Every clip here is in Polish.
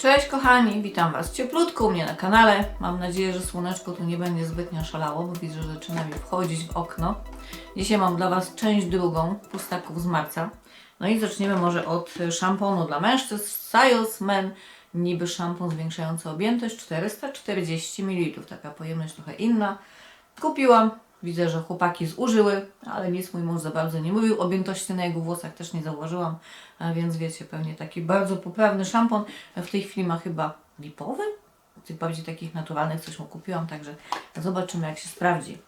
Cześć kochani, witam Was cieplutko u mnie na kanale. Mam nadzieję, że słoneczko tu nie będzie zbytnio szalało, bo widzę, że zaczyna mi wchodzić w okno. Dzisiaj mam dla Was część drugą pustaków z marca. No i zaczniemy może od szamponu dla mężczyzn Sios Men. Niby szampon zwiększający objętość 440 ml. Taka pojemność trochę inna. Kupiłam. Widzę, że chłopaki zużyły, ale nic mój mąż za bardzo nie mówił. Objętości na jego włosach też nie zauważyłam, więc wiecie, pewnie taki bardzo poprawny szampon. W tej chwili ma chyba lipowy? Tych bardziej takich naturalnych coś mu kupiłam, także zobaczymy jak się sprawdzi.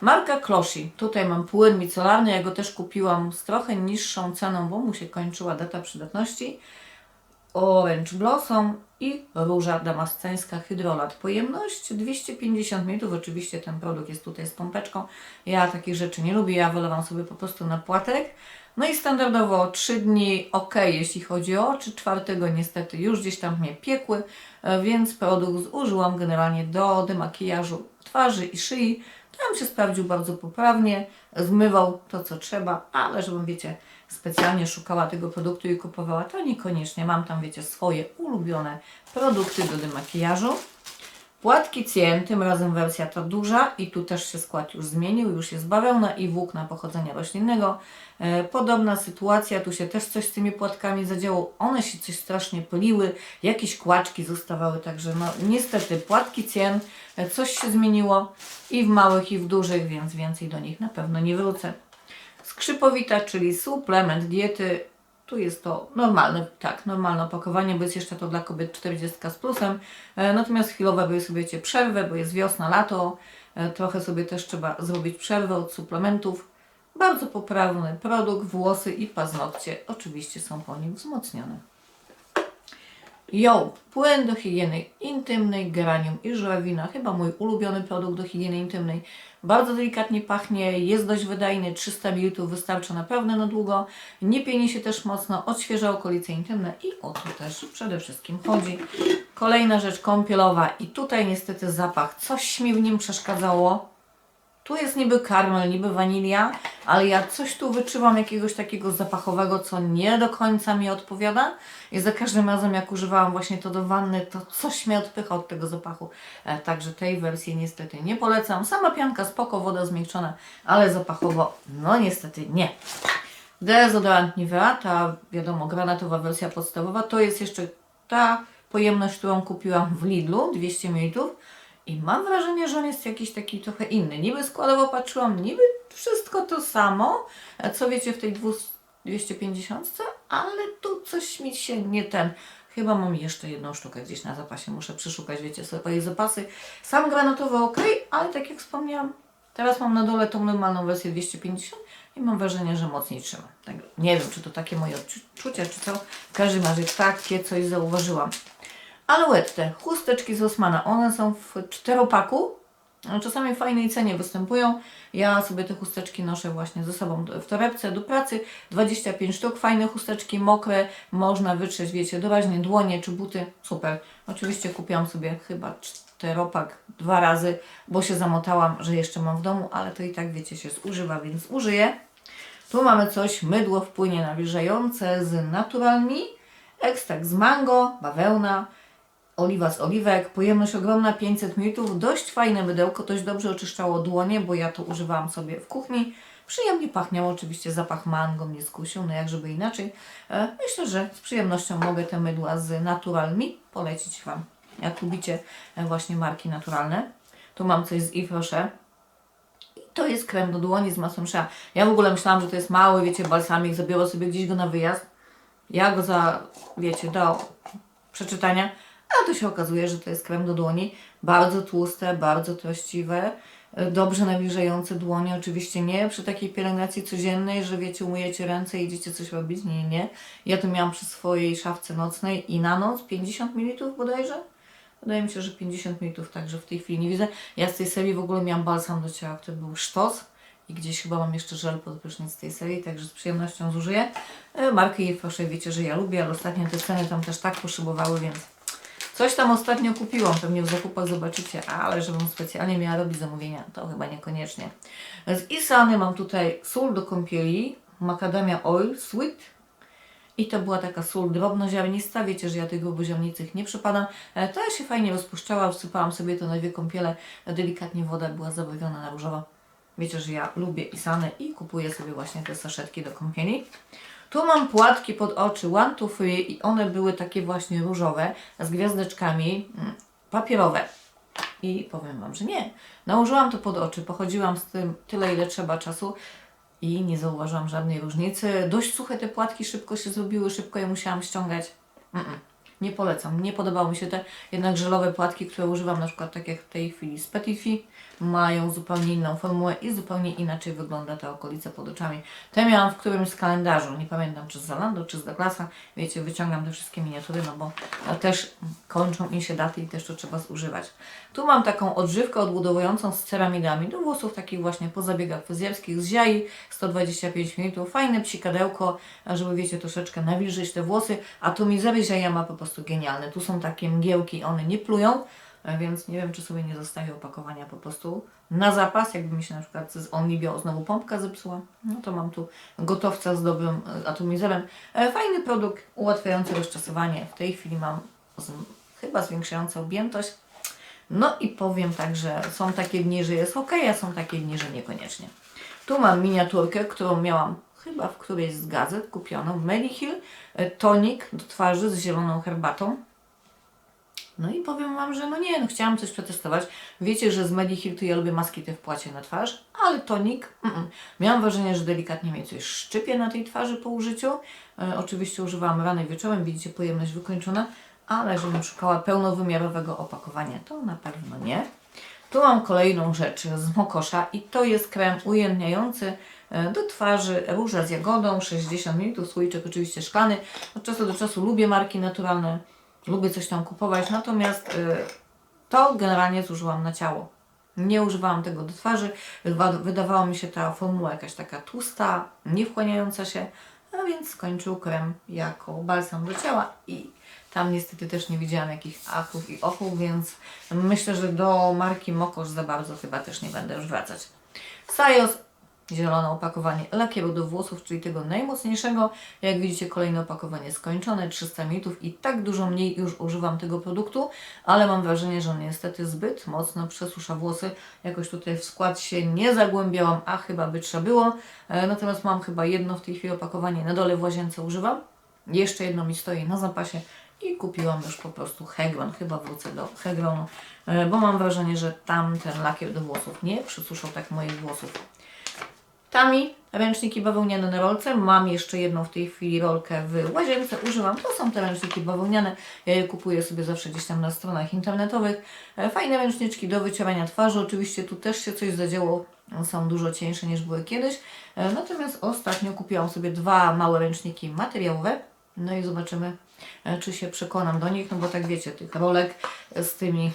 Marka Kloshi. Tutaj mam płyn micelarny, ja go też kupiłam z trochę niższą ceną, bo mu się kończyła data przydatności. Orange Blossom i róża damasceńska hydrolat. Pojemność 250 ml. Oczywiście ten produkt jest tutaj z pompeczką. Ja takich rzeczy nie lubię, ja wylewam sobie po prostu na płatek. No i standardowo 3 dni ok, jeśli chodzi o oczy, czwartego niestety już gdzieś tam mnie piekły, e, więc produkt zużyłam generalnie do demakijażu twarzy i szyi. Tam się sprawdził bardzo poprawnie, zmywał to co trzeba, ale żebym wiecie, specjalnie szukała tego produktu i kupowała, to niekoniecznie. Mam tam, wiecie, swoje ulubione produkty do demakijażu. Płatki cien, tym razem wersja ta duża i tu też się skład już zmienił, już jest bawełna i włókna pochodzenia roślinnego. E, podobna sytuacja, tu się też coś z tymi płatkami zadziało, one się coś strasznie pyliły, jakieś kłaczki zostawały, także no niestety płatki cien, e, coś się zmieniło i w małych i w dużych, więc więcej do nich na pewno nie wrócę. Skrzypowita, czyli suplement diety. Tu jest to normalne, tak, normalne opakowanie, bo jest jeszcze to dla kobiet 40 z plusem. E, Natomiast chwilowo wy sobie wiecie przerwę, bo jest wiosna, lato. E, Trochę sobie też trzeba zrobić przerwę od suplementów. Bardzo poprawny produkt, włosy i paznokcie oczywiście są po nim wzmocnione. Yo, płyn do higieny intymnej, geranium i żurawina. Chyba mój ulubiony produkt do higieny intymnej. Bardzo delikatnie pachnie, jest dość wydajny, 300 ml wystarcza naprawdę na długo. Nie pieni się też mocno, odświeża okolice intymne i o to też przede wszystkim chodzi. Kolejna rzecz kąpielowa i tutaj niestety zapach. Coś mi w nim przeszkadzało. Tu jest niby karmel, niby wanilia, ale ja coś tu wyczuwam jakiegoś takiego zapachowego, co nie do końca mi odpowiada. I za każdym razem, jak używałam właśnie to do wanny, to coś mnie odpycha od tego zapachu. E, także tej wersji niestety nie polecam. Sama pianka spoko, woda zmiękczona, ale zapachowo, no niestety nie. Dezodorant Nivea, ta wiadomo granatowa wersja podstawowa, to jest jeszcze ta pojemność, którą kupiłam w Lidlu, 200 ml. I mam wrażenie, że on jest jakiś taki trochę inny. Niby składowo patrzyłam, niby wszystko to samo, co wiecie w tej 200 250, ale tu coś mi się nie ten. Chyba mam jeszcze jedną sztukę gdzieś na zapasie, muszę przeszukać, wiecie, swoje zapasy. Sam granatowy ok, ale tak jak wspomniałam, teraz mam na dole tą normalną wersję 250 i mam wrażenie, że mocniej trzyma. Tak, nie wiem, czy to takie moje odczucia, czy co. W każdym razie takie coś zauważyłam. Alouette, chusteczki z Osmana, one są w czteropaku. Czasami w fajnej cenie występują. Ja sobie te chusteczki noszę właśnie ze sobą w torebce do pracy. 25 sztuk, fajne chusteczki, mokre, można wytrzeć, wiecie, doraźnie dłonie czy buty. Super. Oczywiście kupiłam sobie chyba czteropak dwa razy, bo się zamotałam, że jeszcze mam w domu, ale to i tak, wiecie, się zużywa, więc użyję. Tu mamy coś, mydło w płynie nawilżające z naturalmi, ekstrakt z mango, bawełna, oliwa z oliwek, pojemność ogromna 500 ml, dość fajne mydełko, dość dobrze oczyszczało dłonie, bo ja to używałam sobie w kuchni. Przyjemnie pachniało, oczywiście zapach mango mnie skusił, no jak żeby inaczej. E, Myślę, że z przyjemnością mogę te mydła z Natural Me polecić Wam, jak lubicie e, właśnie marki naturalne. Tu mam coś z Yves Rocher. I to jest krem do dłoni z masłem shea. Ja w ogóle myślałam, że to jest mały, wiecie, balsamik, zabiorę sobie gdzieś go na wyjazd. Ja go za, wiecie, do przeczytania, a tu się okazuje, że to jest krem do dłoni. Bardzo tłuste, bardzo treściwe, e, dobrze nawilżające dłonie. Oczywiście nie przy takiej pielęgnacji codziennej, że wiecie, umyjecie ręce i idziecie coś robić. Nie, nie. Ja to miałam przy swojej szafce nocnej i na noc 50 ml bodajże. Wydaje mi się, że 50 ml, także w tej chwili nie widzę. Ja z tej serii w ogóle miałam balsam do ciała, który był sztos. I gdzieś chyba mam jeszcze żel pod prysznic z tej serii, także z przyjemnością zużyję. E, Markę jej proszę, wiecie, że ja lubię, ale ostatnio te ceny tam też tak poszybowały, więc Coś tam ostatnio kupiłam, pewnie w zakupach zobaczycie, ale żebym specjalnie miała robić zamówienia, to chyba niekoniecznie. Z Isany mam tutaj sól do kąpieli, macadamia oil, sweet, I to była taka sól drobnoziarnista. Wiecie, że ja tych gruboziarnistych nie przypadam. To się fajnie rozpuszczała. Wsypałam sobie to na dwie kąpiele. Delikatnie woda była zabawiona na różowo. Wiecie, że ja lubię Isany i kupuję sobie właśnie te saszetki do kąpieli. Tu mam płatki pod oczy One to Free i one były takie właśnie różowe z gwiazdeczkami mm, papierowe. I powiem Wam, że nie. Nałożyłam to pod oczy, pochodziłam z tym tyle, ile trzeba czasu i nie zauważyłam żadnej różnicy. Dość suche te płatki szybko się zrobiły, szybko je musiałam ściągać. Mm-mm. Nie polecam, nie podobały mi się te jednak żelowe płatki, które używam, na przykład tak jak w tej chwili z Petifi, mają zupełnie inną formułę i zupełnie inaczej wygląda ta okolica pod oczami. Te miałam w którymś z kalendarzu, nie pamiętam czy z Zalando, czy z Douglasa, wiecie, wyciągam te wszystkie miniatury, no bo też kończą im się daty i też to trzeba zużywać. Tu mam taką odżywkę odbudowującą z ceramidami do włosów, takich właśnie po zabiegach fryzjerskich z ziai, 125 ml, fajne psikadełko, żeby wiecie, troszeczkę nawilżyć te włosy, a tu mizery ziaja ma po prostu genialne. Tu są takie mgiełki, one nie plują, więc nie wiem, czy sobie nie zostawię opakowania po prostu na zapas, jakby mi się na przykład z Onlibio znowu pompka zepsuła, no to mam tu gotowca z dobrym e, atomizerem. E, Fajny produkt, ułatwiający rozczasowanie. W tej chwili mam z, chyba zwiększający objętość. No i powiem tak, że są takie dni, że jest ok, a są takie dni, że niekoniecznie. Tu mam miniaturkę, którą miałam chyba w którejś z gazet kupioną. Medihill e, tonik do twarzy z zieloną herbatą. No i powiem Wam, że no nie, no chciałam coś przetestować. Wiecie, że z Medihill to ja lubię maski te w płacie na twarz, ale tonik, mm -mm. miałam wrażenie, że delikatnie mnie coś szczypie na tej twarzy po użyciu. E, oczywiście używałam rano i wieczorem, widzicie pojemność wykończona, ale żebym szukała pełnowymiarowego opakowania, to na pewno nie. Tu mam kolejną rzecz z Mokosza i to jest krem ujemniający e, do twarzy róża z jagodą, 60 ml, słoiczek oczywiście szklany. Od czasu do czasu lubię marki naturalne, lubię coś tam kupować, natomiast e, to generalnie zużyłam na ciało. Nie używałam tego do twarzy, Wyda- wydawała mi się ta formuła jakaś taka tłusta, niewchłaniająca się, a więc skończył krem jako balsam do ciała i tam niestety też nie widziałam jakichś achów i ochów, więc myślę, że do marki Mokosz za bardzo chyba też nie będę już wracać. Sajos, zielone opakowanie lakieru do włosów, czyli tego najmocniejszego. Jak widzicie kolejne opakowanie skończone, 300 ml i tak dużo mniej już używam tego produktu, ale mam wrażenie, że on niestety zbyt mocno przesusza włosy. Jakoś tutaj w skład się nie zagłębiałam, a chyba by trzeba było. E, Natomiast mam chyba jedno w tej chwili opakowanie na dole w łazience używam. Jeszcze jedno mi stoi na zapasie i kupiłam już po prostu Hegron. Chyba wrócę do Hegronu, e, bo mam wrażenie, że tam ten lakier do włosów nie przysuszał tak moich włosów. Tami ręczniki bawełniane na rolce. Mam jeszcze jedną w tej chwili rolkę w łazience. Używam. To są te ręczniki bawełniane. Ja je kupuję sobie zawsze gdzieś tam na stronach internetowych. E, Fajne ręczniczki do wycierania twarzy. Oczywiście tu też się coś zadziało. Są dużo cieńsze niż były kiedyś. E, Natomiast ostatnio kupiłam sobie dwa małe ręczniki materiałowe. No i zobaczymy, e, czy się przekonam do nich. No bo tak wiecie, tych rolek z tymi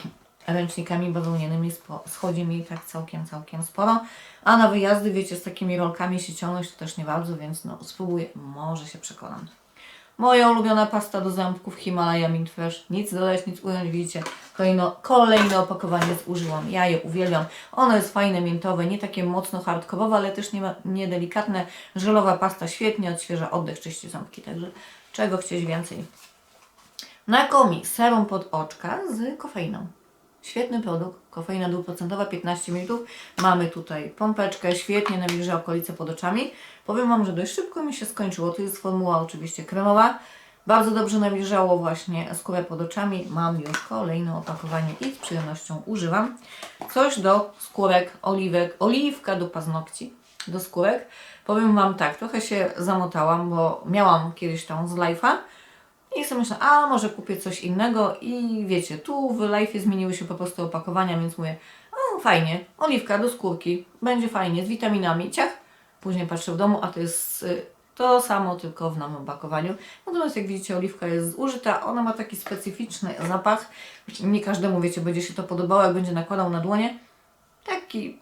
ręcznikami bawełnianymi schodzi mi tak całkiem, całkiem sporo. A na wyjazdy, wiecie, z takimi rolkami się ciągnąć to też nie bardzo, więc no spróbuję, może się przekonam. Moja ulubiona pasta do ząbków Himalaya Mint Fresh. Nic dodać, nic ująć, widzicie. Kolejno, kolejne opakowanie zużyłam. Ja je uwielbiam. Ono jest fajne, miętowe, nie takie mocno hardkorowe, ale też nie, nie delikatne. Żelowa pasta świetnie odświeża oddech, czyści ząbki. Także czego chcieć więcej. Na komi serum pod oczka z kofeiną. Świetny produkt, kofeina dwuprocentowa, 15 ml. Mamy tutaj pompeczkę, świetnie nawilża okolice pod oczami. Powiem Wam, że dość szybko mi się skończyło. To jest formuła oczywiście kremowa. Bardzo dobrze nawilżało właśnie skórę pod oczami. Mam już kolejne opakowanie i z przyjemnością używam. Coś do skórek, oliwek, oliwka do paznokci, do skórek. Powiem Wam tak, trochę się zamotałam, bo miałam kiedyś tą z Life'a. I sobie myślę, a może kupię coś innego i wiecie, tu w Life zmieniły się po prostu opakowania, więc mówię, o fajnie, oliwka do skórki, będzie fajnie, z witaminami, ciach. Później patrzę w domu, a to jest y, to samo, tylko w nowym opakowaniu. Natomiast jak widzicie, oliwka jest zużyta, ona ma taki specyficzny zapach. Nie każdemu, wiecie, będzie się to podobało, jak będzie nakładał na dłonie. Taki,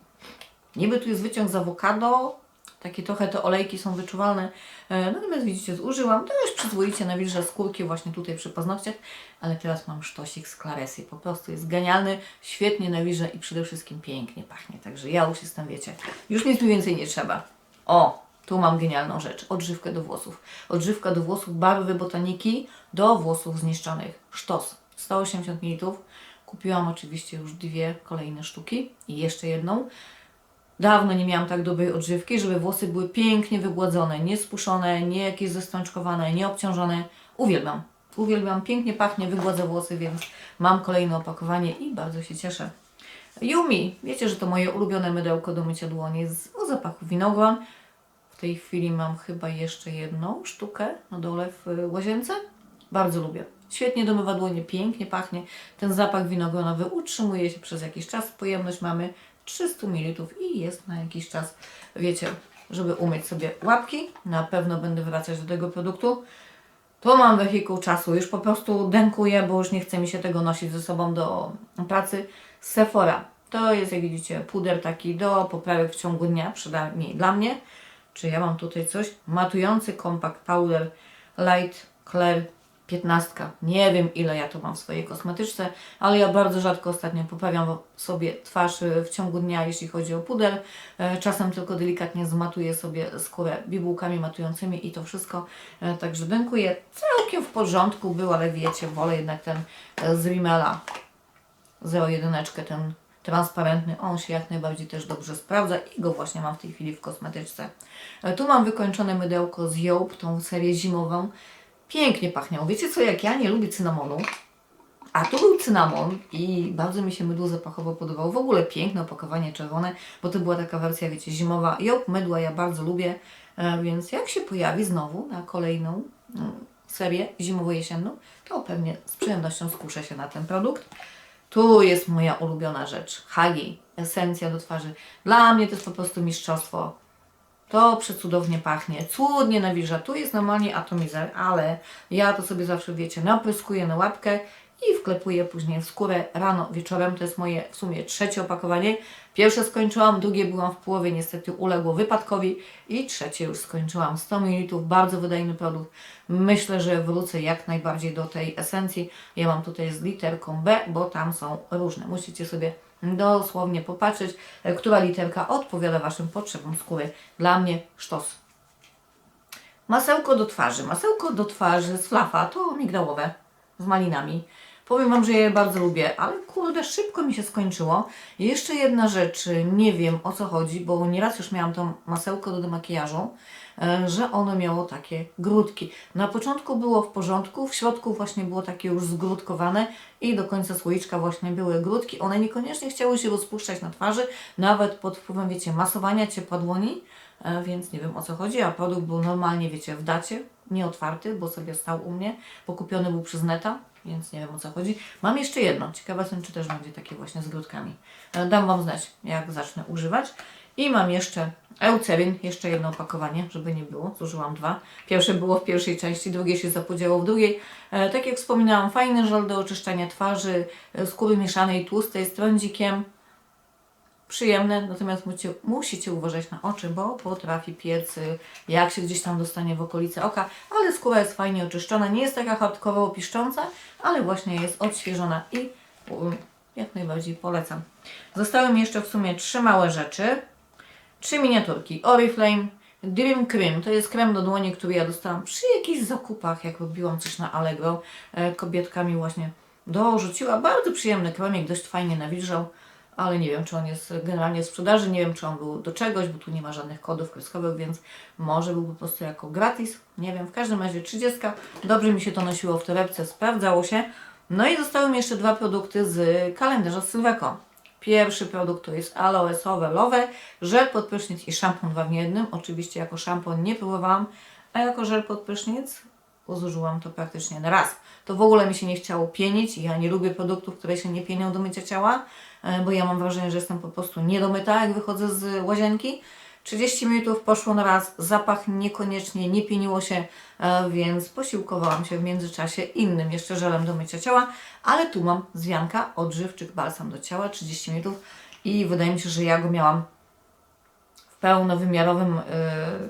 niby tu jest wyciąg z awokado, takie trochę te olejki są wyczuwalne. E, Natomiast widzicie, zużyłam. To już przyzwoicie nawilża skórki właśnie tutaj przy paznokciach. Ale teraz mam sztosik z Claresy. Po prostu jest genialny, świetnie nawilża i przede wszystkim pięknie pachnie. Także ja już jestem, wiecie, już nic mi więcej nie trzeba. O, Tu mam genialną rzecz. Odżywkę do włosów. Odżywka do włosów barwy botaniki do włosów zniszczonych. Sztos. 180 ml. Kupiłam oczywiście już dwie kolejne sztuki i jeszcze jedną. Dawno nie miałam tak dobrej odżywki, żeby włosy były pięknie wygładzone, nie spuszone, nie jakieś zestączkowane, nie obciążone. Uwielbiam. Uwielbiam, pięknie pachnie, wygładza włosy, więc mam kolejne opakowanie i bardzo się cieszę. Yumi, wiecie, że to moje ulubione mydełko do mycia dłoni z, o zapachu winogron. W tej chwili mam chyba jeszcze jedną sztukę na dole w łazience. Bardzo lubię. Świetnie domywa dłonie, pięknie pachnie. Ten zapach winogronowy utrzymuje się przez jakiś czas. Pojemność mamy 300 ml i jest na jakiś czas, wiecie, żeby umyć sobie łapki. Na pewno będę wracać do tego produktu. Tu mam wehikuł czasu, już po prostu dękuję, bo już nie chce mi się tego nosić ze sobą do pracy. Sephora. To jest, jak widzicie, puder taki do poprawek w ciągu dnia, przynajmniej dla mnie. Czy ja mam tutaj coś? Matujący compact powder light clear 15. Nie wiem ile ja to mam w swojej kosmetyczce, ale ja bardzo rzadko ostatnio poprawiam sobie twarz y, w ciągu dnia, jeśli chodzi o puder. E, Czasem tylko delikatnie zmatuję sobie skórę bibułkami matującymi i to wszystko. E, Także dziękuję. Całkiem w porządku był, ale wiecie, wolę jednak ten e, z Rimmela 01, ten transparentny, on się jak najbardziej też dobrze sprawdza i go właśnie mam w tej chwili w kosmetyczce. E, Tu mam wykończone mydełko z Joop, tą serię zimową. Pięknie pachniał. Wiecie co, jak ja nie lubię cynamonu, a tu był cynamon i bardzo mi się mydło zapachowo podobało. W ogóle piękne opakowanie czerwone, bo to była taka wersja, wiecie, zimowa. Joop mydła ja bardzo lubię, e, więc jak się pojawi znowu na kolejną mm, serię zimowo-jesienną, to pewnie z przyjemnością skuszę się na ten produkt. Tu jest moja ulubiona rzecz. Hagi, esencja do twarzy. Dla mnie to jest po prostu mistrzostwo. To przecudownie pachnie, cudnie nawilża. Tu jest normalnie atomizer, ale ja to sobie zawsze, wiecie, napryskuję na łapkę i wklepuję później w skórę rano, wieczorem. To jest moje w sumie trzecie opakowanie. Pierwsze skończyłam, drugie byłam w połowie, niestety uległo wypadkowi i trzecie już skończyłam. 100 ml, bardzo wydajny produkt. Myślę, że wrócę jak najbardziej do tej esencji. Ja mam tutaj z literką B, bo tam są różne. Musicie sobie dosłownie popatrzeć, e, która literka odpowiada Waszym potrzebom skóry. Dla mnie sztos. Masełko do twarzy. Masełko do twarzy z flafa to migdałowe z malinami. Powiem Wam, że je bardzo lubię, ale kurde, szybko mi się skończyło. Jeszcze jedna rzecz, nie wiem o co chodzi, bo nieraz już miałam to masełko do demakijażu, e, że ono miało takie grudki. Na początku było w porządku, w środku właśnie było takie już zgrudkowane i do końca słoiczka właśnie były grudki. One niekoniecznie chciały się rozpuszczać na twarzy, nawet pod wpływem, wiecie, masowania ciepła dłoni, e, więc nie wiem o co chodzi, a produkt był normalnie, wiecie, w dacie, nieotwarty, bo sobie stał u mnie, bo kupiony był przez neta, więc nie wiem o co chodzi. Mam jeszcze jedno, ciekawa jestem, czy też będzie takie właśnie z grudkami. E, Dam Wam znać, jak zacznę używać. I mam jeszcze Eucerin, jeszcze jedno opakowanie, żeby nie było, zużyłam dwa. Pierwsze było w pierwszej części, drugie się zapodziało w drugiej. E, tak jak wspominałam, fajny żel do oczyszczania twarzy, e, skóry mieszanej tłustej z trądzikiem, przyjemne, natomiast musicie, musicie uważać na oczy, bo potrafi piec, y, jak się gdzieś tam dostanie w okolice oka, ale skóra jest fajnie oczyszczona, nie jest taka hardkorowo piszcząca, ale właśnie jest odświeżona i u, jak najbardziej polecam. Zostały mi jeszcze w sumie trzy małe rzeczy, trzy miniaturki, Oriflame, Dream Cream, to jest krem do dłoni, który ja dostałam przy jakichś zakupach, jak robiłam coś na Allegro, e, kobietka mi właśnie dorzuciła, bardzo przyjemny kremik, dość fajnie nawilżał, ale nie wiem, czy on jest generalnie w sprzedaży, nie wiem, czy on był do czegoś, bo tu nie ma żadnych kodów kreskowych, więc może był po prostu jako gratis, nie wiem, w każdym razie 30, dobrze mi się to nosiło w torebce, sprawdzało się. No i zostały mi jeszcze dwa produkty z kalendarza Sylweko. Pierwszy produkt to jest aloesowe lowe, żel pod prysznic i szampon dwa w jednym. Oczywiście jako szampon nie próbowałam, a jako żel pod prysznic zużyłam to praktycznie na raz. To w ogóle mi się nie chciało pienić. Ja nie lubię produktów, które się nie pienią do mycia ciała, e, bo ja mam wrażenie, że jestem po prostu niedomyta, jak wychodzę z łazienki. 30 minut poszło na raz, zapach niekoniecznie nie pieniło się, e, więc posiłkowałam się w międzyczasie innym jeszcze żelem do mycia ciała, ale tu mam zwianka, odżywczyk, balsam do ciała, 30 minut i wydaje mi się, że ja go miałam w pełnowymiarowym y,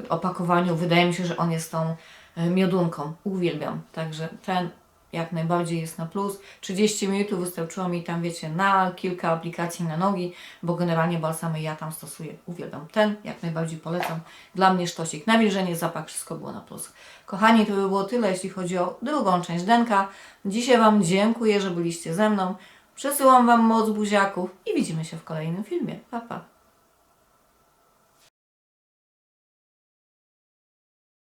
opakowaniu. Wydaje mi się, że on jest tą y, miodunką. Uwielbiam. Także ten jak najbardziej jest na plus. 30 ml wystarczyło mi tam, wiecie, na kilka aplikacji na nogi, bo generalnie balsamy ja tam stosuję. Uwielbiam ten, jak najbardziej polecam. Dla mnie sztosik, nawilżenie, zapach, wszystko było na plus. Kochani, to by było tyle, jeśli chodzi o drugą część denka. Dzisiaj Wam dziękuję, że byliście ze mną. Przesyłam Wam moc buziaków i widzimy się w kolejnym filmie. Pa, pa.